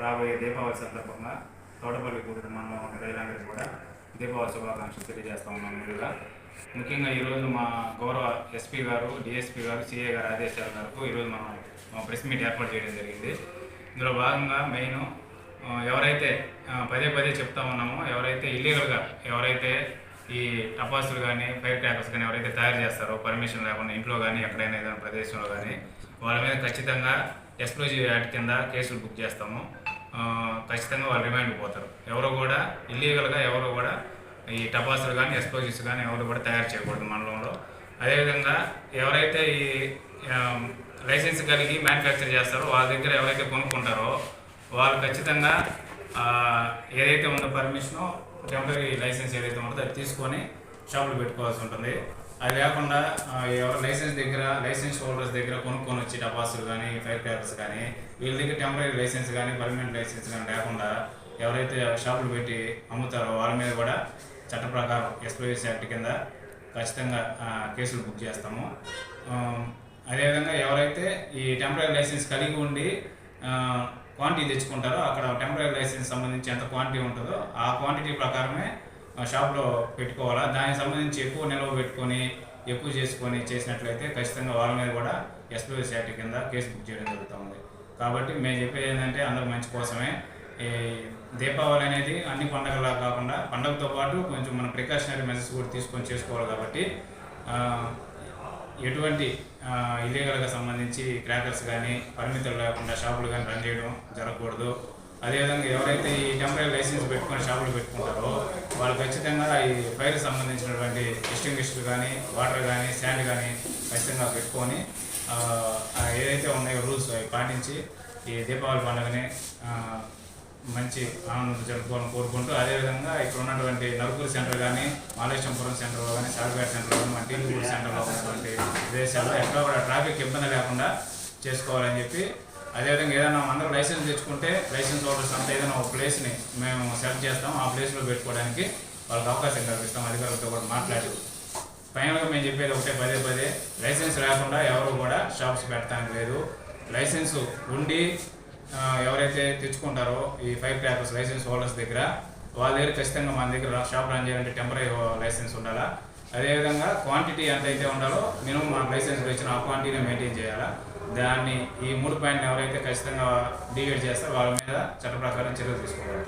రాబోయే దీపావళి సందర్భంగా తోటపల్లి కూడిన మనలో రైలాంగర్ కూడా దీపావళి శుభాకాంక్షలు తెలియజేస్తా ఉన్నాం ముందుగా ముఖ్యంగా ఈరోజు మా గౌరవ ఎస్పీ గారు డిఎస్పీ గారు సిఏ గారు ఆదేశాల గారు ఈరోజు మనం ప్రెస్ మీట్ ఏర్పాటు చేయడం జరిగింది. ఇందులో భాగంగా మెయిన్ ఎవరైతే పదే పదే చెప్తా ఉన్నామో ఎవరైతే ఇల్లీగల్గా ఎవరైతే ఈ టపాసులు కానీ ఫైర్ క్రాకర్స్ కానీ ఎవరైతే తయారు చేస్తారో పర్మిషన్ లేకుండా ఇంట్లో కానీ ఎక్కడైనా ఏదైనా ప్రదేశంలో కానీ వాళ్ళ మీద ఖచ్చితంగా ఎక్స్ప్లోజివ్ యాక్ట్ కింద కేసులు బుక్ చేస్తాము. ఖచ్చితంగా వాళ్ళు రిమాండ్ పోతారు. ఎవరు కూడా ఇల్లీగల్గా ఎవరు కూడా ఈ టపాసులు కానీ ఎక్స్ప్లోజివ్స్ కానీ ఎవరు కూడా తయారు చేయకూడదు మండలంలో. అదేవిధంగా ఎవరైతే ఈ లైసెన్స్ కలిగి మ్యానుఫ్యాక్చర్ చేస్తారో వాళ్ళ దగ్గర ఎవరైతే కొనుక్కుంటారో వాళ్ళు ఖచ్చితంగా ఏదైతే ఉందో పర్మిషనో టెంపరీ లైసెన్స్ ఏదైతే ఉంటుందో అది తీసుకొని షాపులు పెట్టుకోవాల్సి ఉంటుంది. అది లేకుండా ఎవరు లైసెన్స్ దగ్గర లైసెన్స్ హోల్డర్స్ దగ్గర కొనుక్కొని వచ్చి టపాసులు కానీ ఫైర్ పేపర్స్ కానీ వీళ్ళ దగ్గర టెంపరీ లైసెన్స్ కానీ పర్మనెంట్ లైసెన్స్ కానీ లేకుండా ఎవరైతే షాపులు పెట్టి అమ్ముతారో వాళ్ళ మీద కూడా చట్ట ప్రకారం ఎక్స్ప్లోజివ్స్ యాక్ట్ కింద ఖచ్చితంగా కేసులు బుక్ చేస్తాము. అదేవిధంగా ఎవరైతే ఈ టెంపరీ లైసెన్స్ కలిగి ఉండి క్వాంటిటీ తెచ్చుకుంటారో అక్కడ టెంపరీ లైసెన్స్ సంబంధించి ఎంత క్వాంటిటీ ఉంటుందో ఆ క్వాంటిటీ ప్రకారమే షాప్లో పెట్టుకోవాలా? దానికి సంబంధించి ఎక్కువ నిల్వ పెట్టుకొని ఎక్కువ చేసుకొని చేసినట్లయితే ఖచ్చితంగా వాళ్ళ మీద కూడా ఎక్స్ప్లోజివ్స్ యాక్ట్ కింద కేసు బుక్ చేయడం జరుగుతుంది. కాబట్టి మేము చెప్పేది ఏంటంటే అందరి మంచి కోసమే. ఈ దీపావళి అనేది అన్ని పండగలా కాకుండా పండగతో పాటు కొంచెం మన ప్రికాషనరీ మెజర్స్ కూడా తీసుకొని చేసుకోవాలి కాబట్టి ఎటువంటి ఇల్లీగల్గా సంబంధించి క్రాకర్స్ కానీ పరిమితులు లేకుండా షాపులు కానీ రన్ చేయడం జరగకూడదు. అదేవిధంగా ఎవరైతే ఈ టెంపరీ లైసెన్స్ పెట్టుకొని షాపులు పెట్టుకుంటారో వాళ్ళు ఖచ్చితంగా ఈ ఫైర్ సంబంధించినటువంటి ఎస్టింగ్విష్లు కానీ వాటర్ కానీ శాండ్ కానీ ఖచ్చితంగా పెట్టుకొని ఏదైతే ఉన్నాయో రూల్స్ అవి పాటించి ఈ దీపావళి పండుగని మంచి ఆనందం జరుపుకోవాలని కోరుకుంటూ అదేవిధంగా ఇక్కడ ఉన్నటువంటి నలుగురు సెంటర్ కానీ మాలేశ్వరంపురం సెంటర్లో కానీ సాగుపేట సెంటర్లో కానీ మన టీలుగూరు సెంటర్లో ఉన్నటువంటి ప్రదేశాల్లో ఎక్కడ కూడా ట్రాఫిక్ ఇబ్బంది లేకుండా చేసుకోవాలని చెప్పి అదేవిధంగా ఏదైనా అందరూ లైసెన్స్ తెచ్చుకుంటే లైసెన్స్ హోల్డర్స్ అంతా ఏదైనా ఒక ప్లేస్ని మేము సెలెక్ట్ చేస్తాం. ఆ ప్లేస్లో పెట్టుకోవడానికి వాళ్ళకి అవకాశం కల్పిస్తాం. అధికారులతో కూడా మాట్లాడి. ఫైనల్గా మేము చెప్పేది ఒకటే పదే పదే లైసెన్స్ లేకుండా ఎవరు కూడా షాప్స్ పెట్టడానికి లేదు. లైసెన్స్ ఉండి ఎవరైతే తెచ్చుకుంటారో ఈ ఫైర్ క్రాకర్స్ లైసెన్స్ హోల్డర్స్ దగ్గర వాళ్ళ దగ్గర ఖచ్చితంగా మన దగ్గర షాప్ రన్ చేయాలంటే టెంపరీ లైసెన్స్ ఉండాలా? అదేవిధంగా క్వాంటిటీ ఎంతైతే ఉండాలో మినిమం మన లైసెన్స్లో ఇచ్చిన ఆ క్వాంటిటీని మెయింటైన్ చేయాలా? దాన్ని ఈ మూడు పాయింట్ ఎవరైతే ఖచ్చితంగా డివైడ్ చేస్తారో వాళ్ళ మీద చట్ట ప్రకారం చర్యలు తీసుకోవాలి.